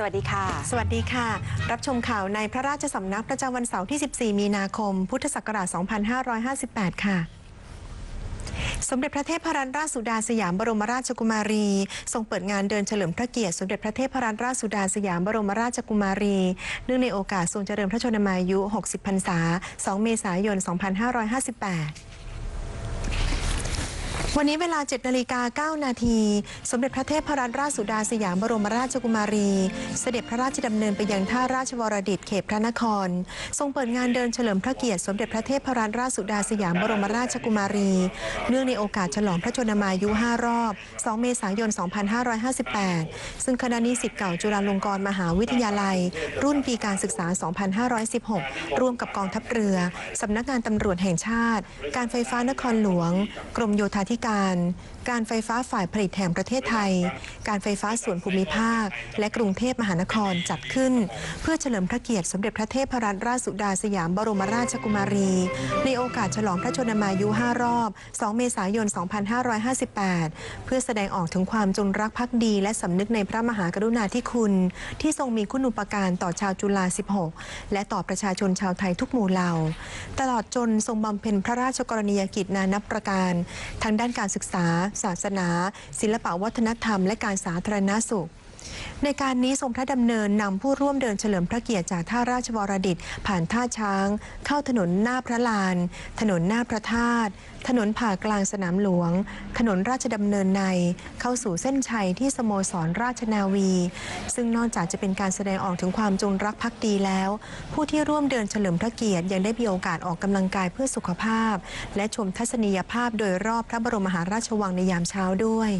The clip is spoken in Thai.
สวัสดีค่ะ สวัสดีค่ะ รับชมข่าวในพระราชสำนักประจำวันเสาร์ที่ 14 มีนาคม พุทธศักราช 2558 ค่ะสมเด็จพระเทพรัตนราชสุดาสยามบรมราชกุมารี ทรงเปิดงานเดินเฉลิมพระเกียรติสมเด็จพระเทพรัตนราชสุดาสยามบรมราชกุมารี เนื่องในโอกาสทรงเจริญพระชนมายุ 60 พรรษา 2 เมษายน 2558 วันนี้เวลา 7นาฬิกา9นาที สมเด็จพระเทพรัตนราชสุดาสยามบรมราชกุมารี เสด็จพระราชดำเนินไปยังท่าราชวรดิตเขตพระนคร ทรงเปิดงานเดินเฉลิมพระเกียรติสมเด็จพระเทพรัตนราชสุดาสยามบรมราชกุมารี เนื่องในโอกาสฉลองพระชนมายุ 5 รอบ 2 เมษายน 2558 ซึ่งคณะนิสิตเก่าจุฬาลงกรณ์มหาวิทยาลัย รุ่นปีการศึกษา 2516 ร่วมกับกองทัพเรือ สำนักงานตำรวจแห่งชาติ การไฟฟ้านครหลวง กรมโยธาธิการ การไฟฟ้าฝ่ายผลิตแห่งประเทศไทย การไฟฟ้าส่วนภูมิภาค และกรุงเทพมหานครจัดขึ้น เพื่อเฉลิมพระเกียรติสมเด็จพระเทพรัตนราชสุดาสยามบรมราชกุมารี ในโอกาสฉลองพระชนมายุ 5 รอบ 2 เมษายน 2558 เพื่อแสดงออกถึงความจงรักภักดี และสำนึกในพระมหากรุณาธิคุณ ที่ทรงมีคุณูปการต่อชาวจุฬา 16 และต่อประชาชนชาวไทยทุกหมู่เหล่า ตลอดจนทรงบำเพ็ญพระราชกรณียกิจนานับประการทั้งด้นานการศึกษา ศาสนา ศิลปวัฒนธรรม และการสาธารณสุข ในการนี้ทรงพระดำเนินนำผู้ร่วมเดินเฉลิมพระเกียรติจากท่าราชวรดิตผ่านท่าช้าง เข้าถนนหน้าพระลาน ถนนหน้าพระธาตุถนนผ่ากลางสนามหลวง ถนนราชดำเนินใน เข้าสู่เส้นชัยที่สโมสรราชนาวี ซึ่งนอกจากจะเป็นการแสดงออกถึงความจงรักภักดีแล้ว ผู้ที่ร่วมเดินเฉลิมพระเกียรติยังได้มีโอกาสออกกำลังกายเพื่อสุขภาพ และชมทัศนียภาพโดยรอบพระบรมมหาราชวังในยามเช้าด้วย